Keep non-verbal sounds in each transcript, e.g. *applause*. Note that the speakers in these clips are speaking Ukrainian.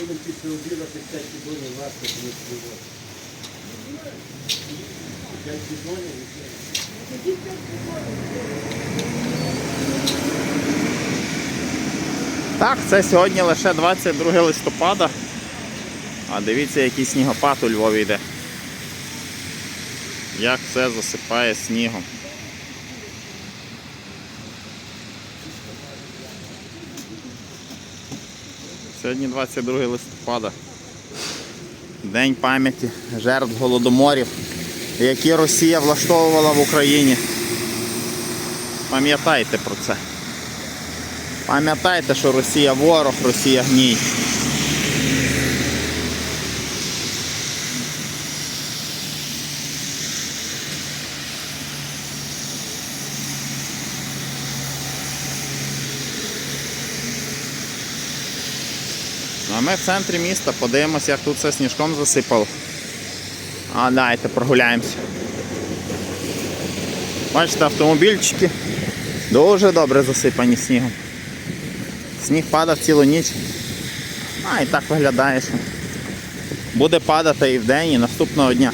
Будемо після обіду п'ять підонів варто не співати. П'ять підонів і все. Так, це сьогодні лише 22 листопада. А дивіться, який снігопад у Львові йде. Як все засипає снігом. Сьогодні 22 листопада. День пам'яті жертв голодоморів, які Росія влаштовувала в Україні. Пам'ятайте про це. Пам'ятайте, що Росія ворог, Росія гній. А ми в центрі міста подивимося, як тут все сніжком засипало. А давайте прогуляємося. Бачите, автомобільчики дуже добре засипані снігом. Сніг падав цілу ніч. А, і так виглядає, що буде падати і вдень, і наступного дня.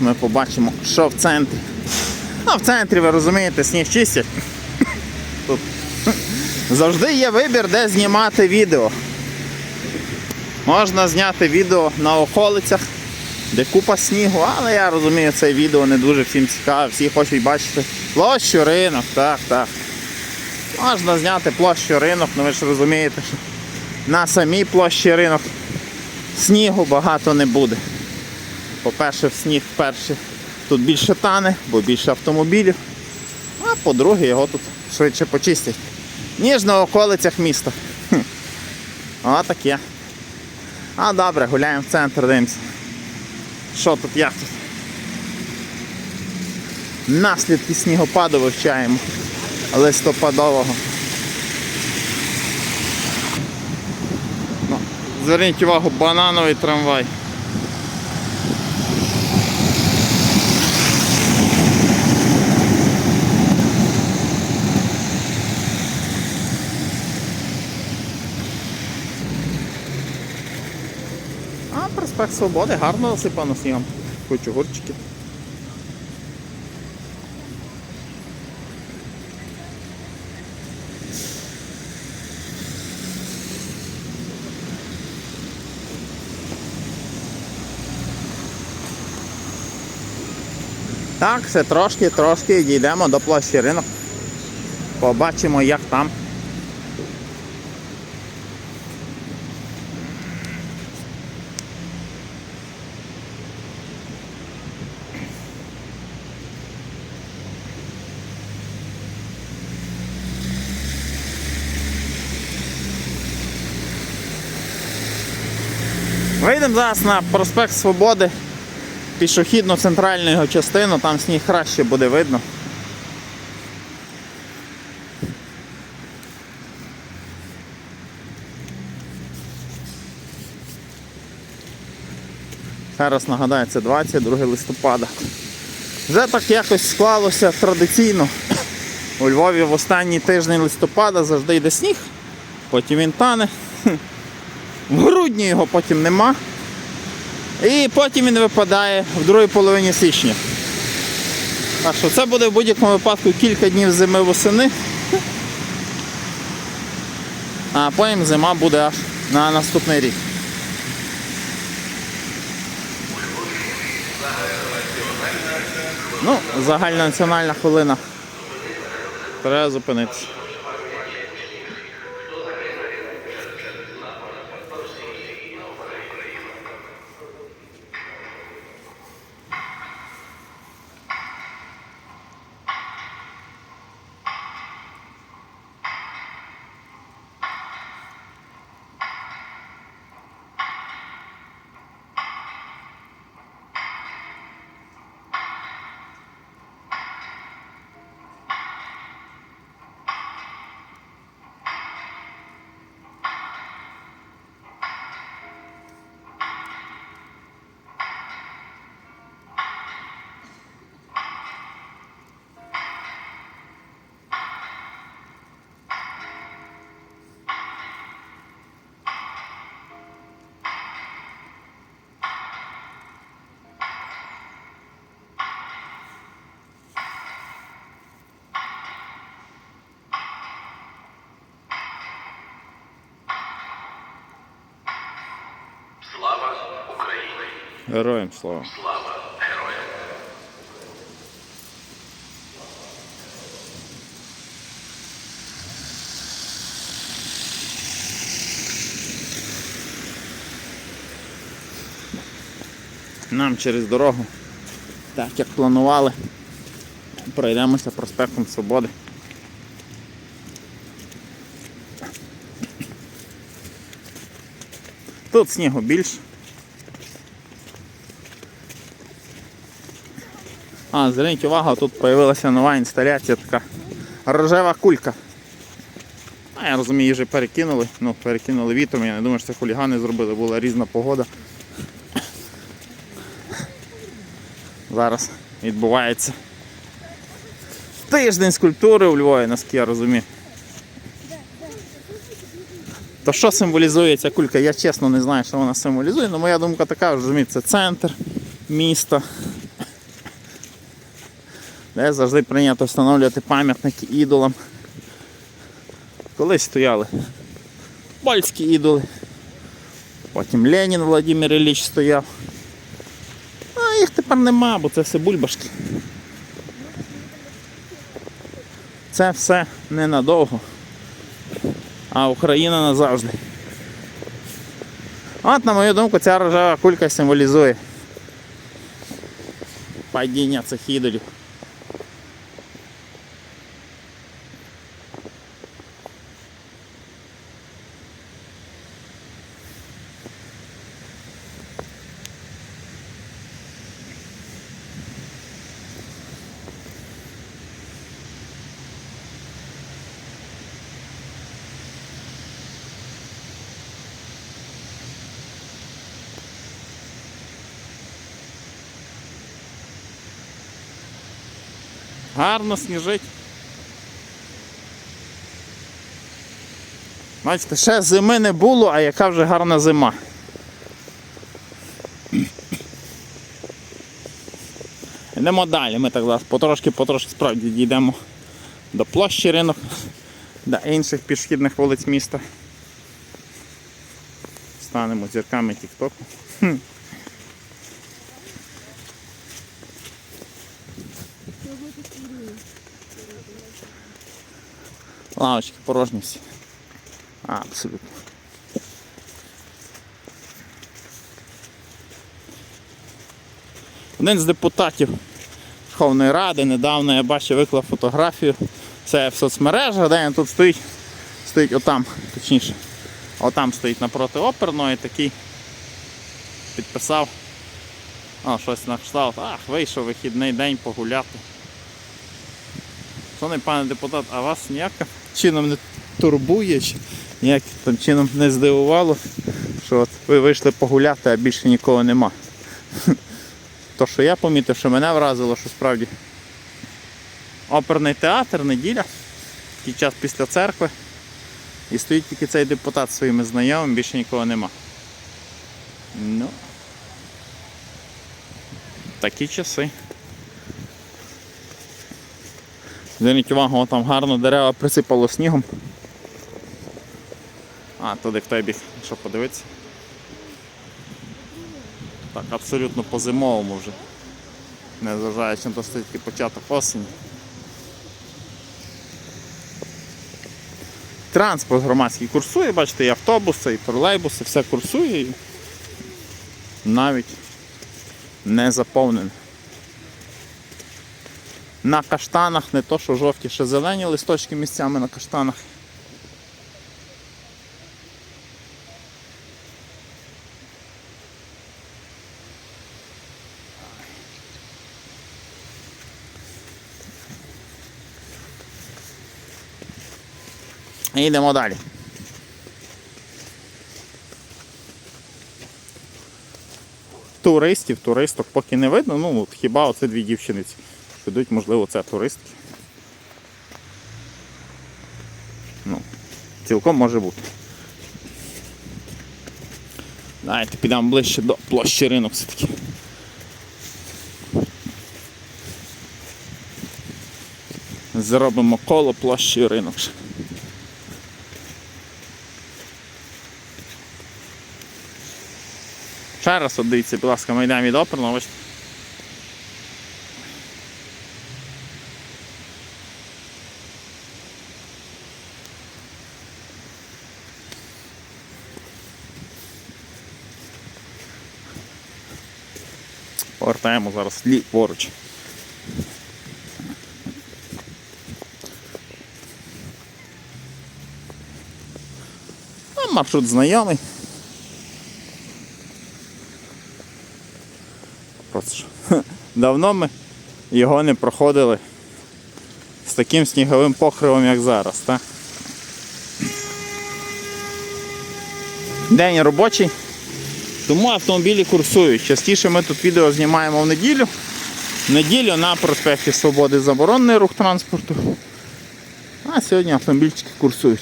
Ми побачимо, що в центрі. А в центрі, ви розумієте, сніг чистять. Завжди є вибір, де знімати відео. Можна зняти відео на околицях, де купа снігу, але я розумію, це відео не дуже всім цікаве, всі хочуть бачити площу ринок, так, так. Можна зняти площу ринок, але ви ж розумієте, що на самій площі ринок снігу багато не буде. По-перше, в сніг вперше тут більше тане, бо більше автомобілів. А по-друге, його тут швидше почистять, ніж на околицях міста. Хм. О, таке. А добре, гуляємо в центр, дивимося. Що тут, як тут? Наслідки снігопаду вивчаємо листопадового. Ну, зверніть увагу, банановий трамвай. А проспект Свободи гарно засипано снігом. Хочу гурчики. Так, ще трошки, трошки дійдемо до площі ринок. Побачимо, як там. Вийдемо зараз на проспект Свободи, пішохідну центральну його частину, там сніг краще буде видно. Ще раз нагадаю, це 22 листопада. Вже так якось склалося традиційно. У Львові в останній тиждень листопада завжди йде сніг, потім він тане. В грудні його потім нема. І потім він випадає в другій половині січня. Так що це буде в будь-якому випадку кілька днів зими восени. А потім зима буде аж на наступний рік. Ну, загальнонаціональна хвилина. Треба зупинитися. Героям слава. Нам через дорогу, так як планували, пройдемося проспектом Свободи. Тут снігу більше. Зверніть увагу, тут з'явилася нова інсталяція така рожева кулька. А я розумію, її вже перекинули. Ну, перекинули вітром, я не думаю, що це хулігани зробили, була різна погода. Зараз відбувається тиждень скульптури у Львові, наскільки я розумію. То що символізує ця кулька? Я чесно не знаю, що вона символізує, але моя думка така, розумієте, це центр міста. Де завжди прийнято встановлювати пам'ятники ідолам. Колись стояли польські ідоли. Потім Ленін Владимир Ілліч стояв. А їх тепер нема, бо це все бульбашки. Це все ненадовго. А Україна назавжди. От, на мою думку, ця рожева кулька символізує падіння цих ідолів. Гарно сніжить. Бачите, ще зими не було, а яка вже гарна зима. Йдемо далі, ми так зараз потрошки-потрошки справді дійдемо до площі ринок, до інших пішохідних вулиць міста. Станемо зірками Тік-Току. Лавочки порожні всі. А, абсолютно. Один з депутатів Верховної Ради недавно я бачив виклав фотографію. Це в соцмережах, де він тут стоїть. Стоїть отам, точніше. Отам стоїть напроти оперної такий. Підписав. А, щось на кшталт. Ах, вийшов вихідний день погуляти. Шановний пане депутат, а вас ніяким чином не турбує, чи ніяким там чином не здивувало, що от ви вийшли погуляти, а більше нікого нема. *laughs* То, що я помітив, що мене вразило, що справді оперний театр, неділя, такий час після церкви, і стоїть тільки цей депутат зі своїми знайомими, більше нікого нема. Ну, такі часи. Зверніть увагу, там гарно дерева присипало снігом. А, туди в той бік, що подивитися. Так, абсолютно по-зимовому вже. Незважаючи на те, що початок осені. Транспорт громадський курсує, бачите, і автобуси, і тролейбуси, все курсує і навіть не заповнене. На каштанах не то, що жовті, ще зелені листочки місцями на каштанах. І йдемо далі. Туристів, туристок поки не видно, ну от хіба оце дві дівчиниці. Що Йдуть, можливо, це туристки. Ну, цілком може бути. Давайте підемо ближче до площі ринок все-таки. Зробимо коло площі ринок. Ще раз от дивіться, будь ласка, ми йдемо від оперного, Повертаємо зараз ліворуч. А маршрут знайомий. Просто що, *laughs* давно ми його не проходили з таким сніговим покривом, як зараз, так? День робочий, тому автомобілі курсують. Частіше ми тут відео знімаємо в неділю. В неділю на проспекті Свободи заборонений рух транспорту. А сьогодні автомобільчики курсують.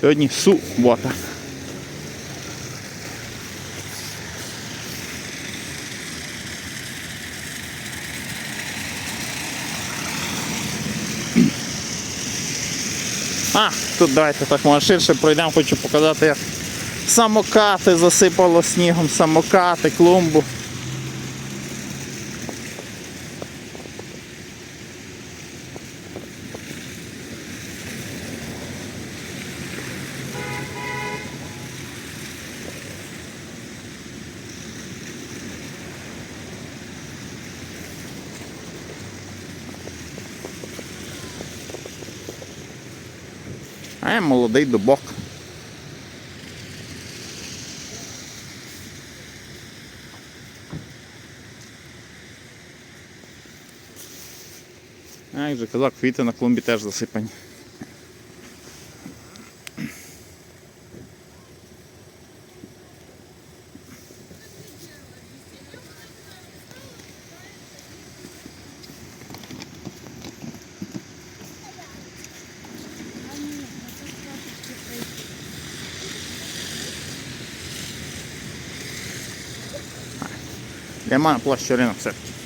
Сьогодні субота. А, тут давайте так може ширше пройдемо, хочу показати, як самокати засипало снігом, самокати, клумбу. А я молодий дубок. А, казав, квіти на клумбі теж засипані. Йдемо на площу ринок все-таки.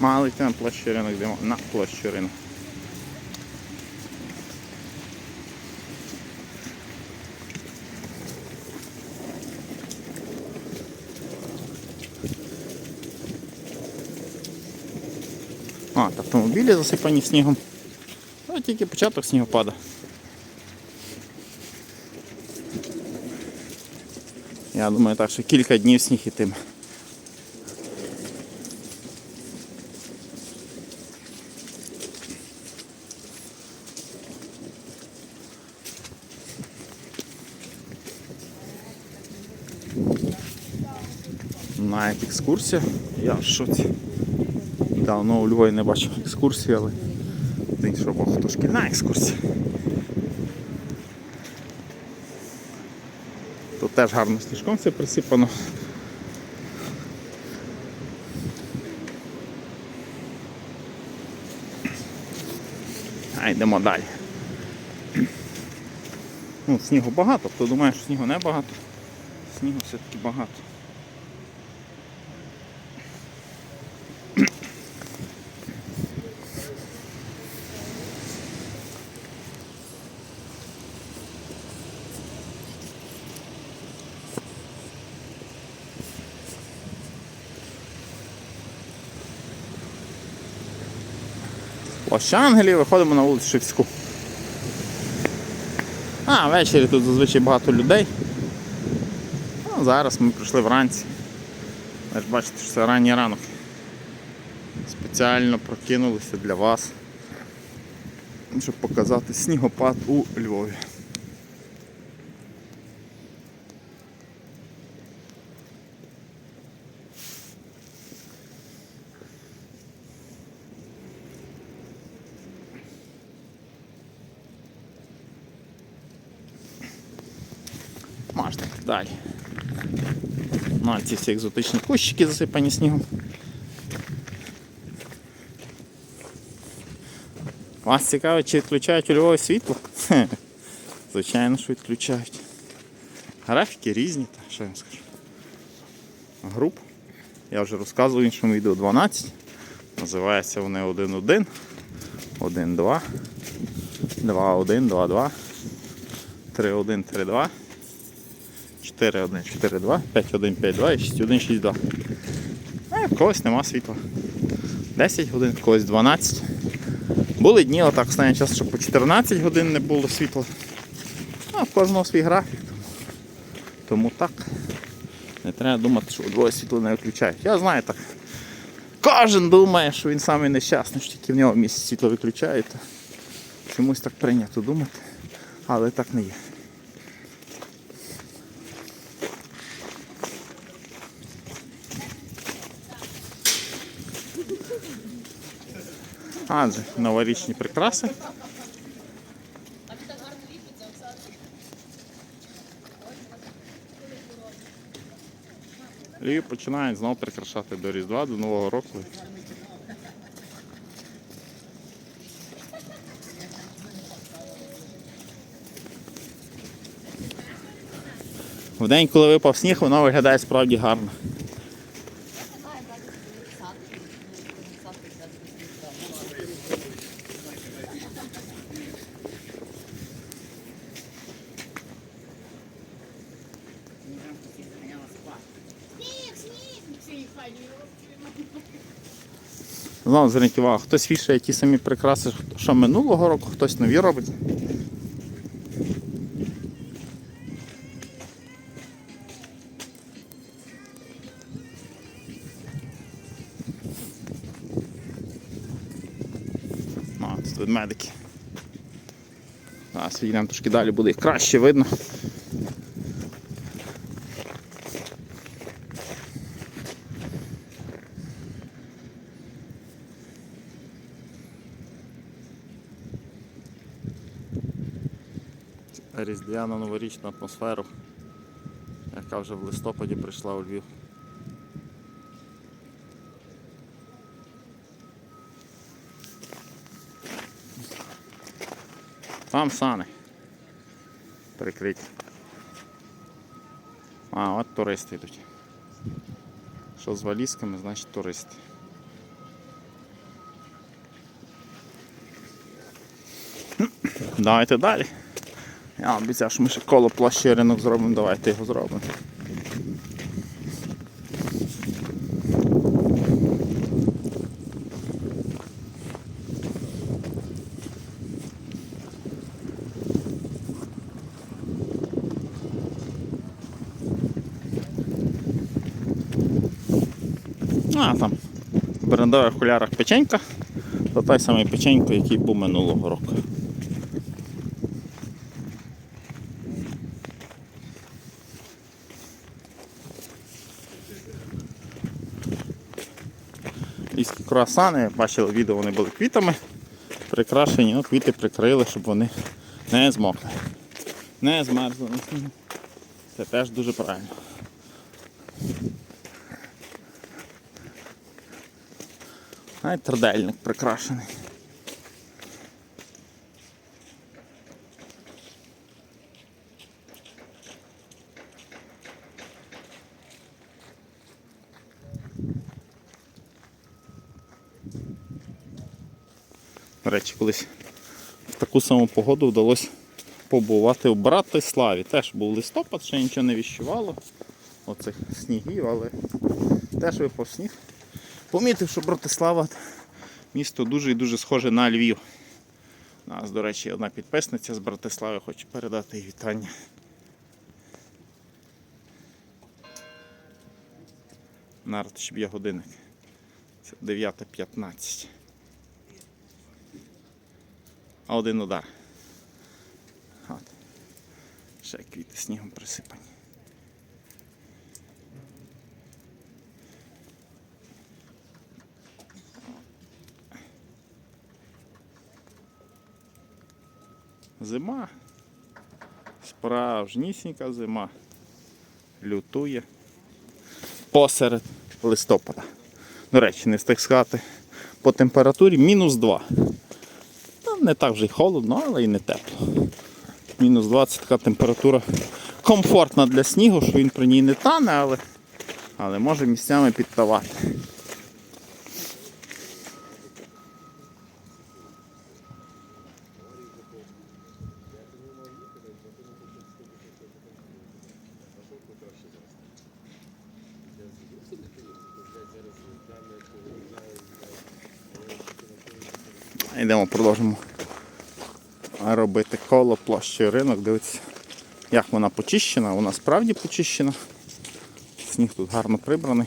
Мали йти на площу ринок, йдемо на площу ринок. А, автомобілі засипані снігом. А тільки початок снігопада. Я думаю, так що кілька днів сніг ітиме. Навіть екскурсія. Я шоці. Давно у Львові не бачив екскурсії, але з іншого боку, то шкільна екскурсія. Тут теж гарно сніжком все присипано. А йдемо далі. Ну, снігу багато, хто думає, що снігу не багато. Снігу все-таки багато. Площа Ангелі, виходимо на вулицю Шевську. А, ввечері тут зазвичай багато людей. А зараз ми прийшли вранці. Ви ж бачите, що це ранній ранок. Спеціально прокинулися для вас, щоб показати снігопад у Львові. Можна далі. Ну, а ці всі екзотичні кущики засипані снігом. Вас цікаво, чи відключають у Львові світло? Звичайно, що відключають. Графіки різні, та що я вам скажу. Груп. Я вже розказував в іншому відео 12. Називаються вони 1-1, 1-2, 2-1, 2-2, 3-1, 3-2. 4, 1, 4, 2, 5, 1, 5, 2 і 6, 1, 6, 2. А в когось нема світла. 10 годин, в когось 12. Були дні, отак останній час, що по 14 годин не було світла. А в кожного свій графік. Тому так. Не треба думати, що двоє світло не виключають. Я знаю так. Кожен думає, що він самий нещасний, що тільки в нього місяць світло виключають. Чомусь так прийнято думати, але так не є. Адже новорічні прикраси. І починають знову прикрашати до Різдва, до Нового року. В день, коли випав сніг, воно виглядає справді гарно. Сніг, сніг, ці файні. Знову зверніть увагу, хтось вішає ті самі прикраси, що минулого року, хтось нові робить. Ведмедики. Зараз відійдемо трошки далі, буде їх краще видно. різдвяну новорічну атмосферу, яка вже в листопаді прийшла у Львів. Там сани. Прикриті. А, от туристи йдуть. Що з валізками, значить туристи. Давайте далі. Я обіцяв, що ми ще коло плащі ринок зробимо, давайте його зробимо. А, там в брендових окулярах печенька, то той самий печенько, який був минулого року. Львівські круасани, бачили відео, вони були квітами прикрашені, ну квіти прикрили, щоб вони не змокли. Не змерзли. Це теж дуже правильно. Навіть трудельник прикрашений. До речі, колись в таку саму погоду вдалося побувати у Братиславі. Теж був листопад, ще нічого не віщувало. Оцих снігів, але теж випав сніг. Помітив, що Братислава місто дуже і дуже схоже на Львів. У нас, до речі, одна підписниця з Братислави хоче передати їй вітання. Народ щоб є годинник. Це 9.15. А один удар. От. Ще квіти снігом присипані. Зима. Справжнісінька зима. Лютує посеред листопада. До речі, не встиг сказати по температурі мінус 2. Там не так вже й холодно, але і не тепло. Мінус 20 така температура комфортна для снігу, що він при ній не тане, але, але може місцями підтавати. Йдемо, продовжимо робити коло площею ринок, дивіться, як вона почищена, вона справді почищена. Сніг тут гарно прибраний.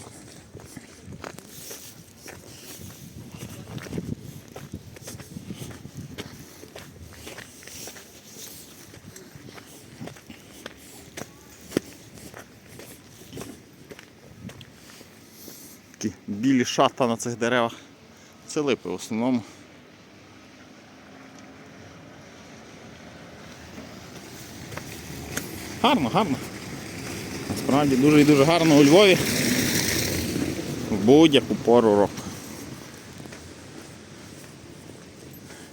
Шата на цих деревах. Це липи в основному. Гарно, гарно. Насправді дуже і дуже гарно у Львові. В будь-яку пору року.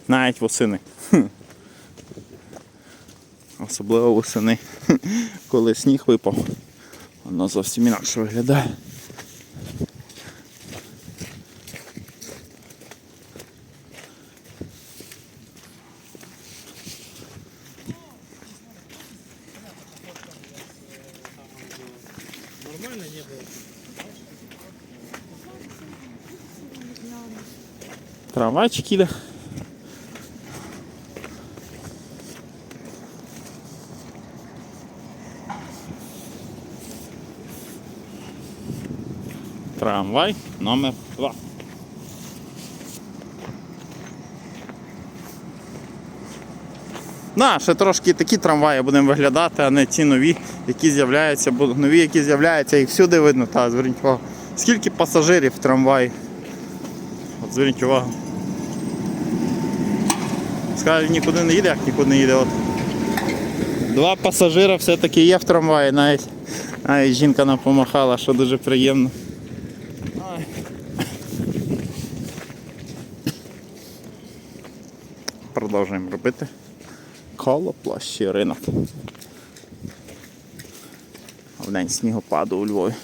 Навіть восени. *laughs* Особливо восени, *laughs* коли сніг випав. Воно зовсім інакше виглядає. Трамвайчик іде. Трамвай номер 2. На, ще трошки такі трамваї будемо виглядати, а не ті нові, які з'являються, бо нові, які з'являються, їх всюди видно, та зверніть увагу. Скільки пасажирів в трамваї? От зверніть увагу. Скаже, нікуди не їде, як нікуди не їде. От. Два пасажира все-таки є в трамваї, навіть, навіть жінка нам помахала, що дуже приємно. Продовжуємо робити коло площі ринок. В день снігопаду у Львові.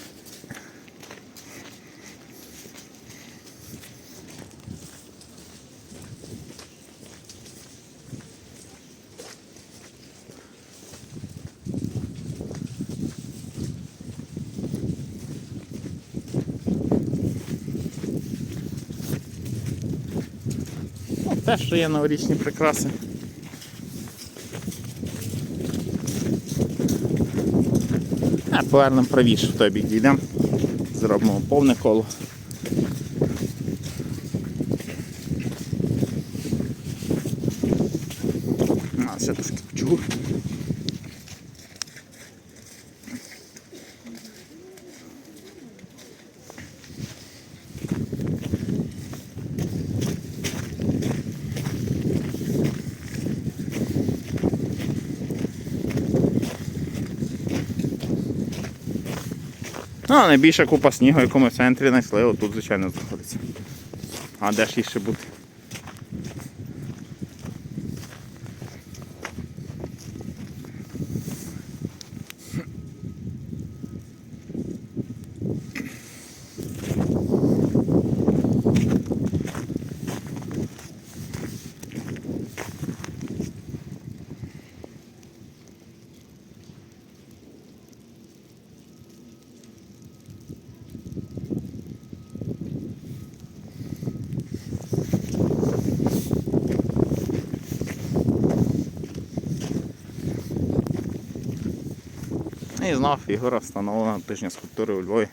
Ну, Теж що є новорічні прикраси. А повернемо правіше, в той бік дійдемо. Зробимо повне коло. А, все трошки почув. Ну, а найбільша купа снігу, яку ми в центрі знайшли, отут, звичайно, знаходиться. А де ж їй ще бути? І знав Ігора встановлена тижня скульптури у Львові.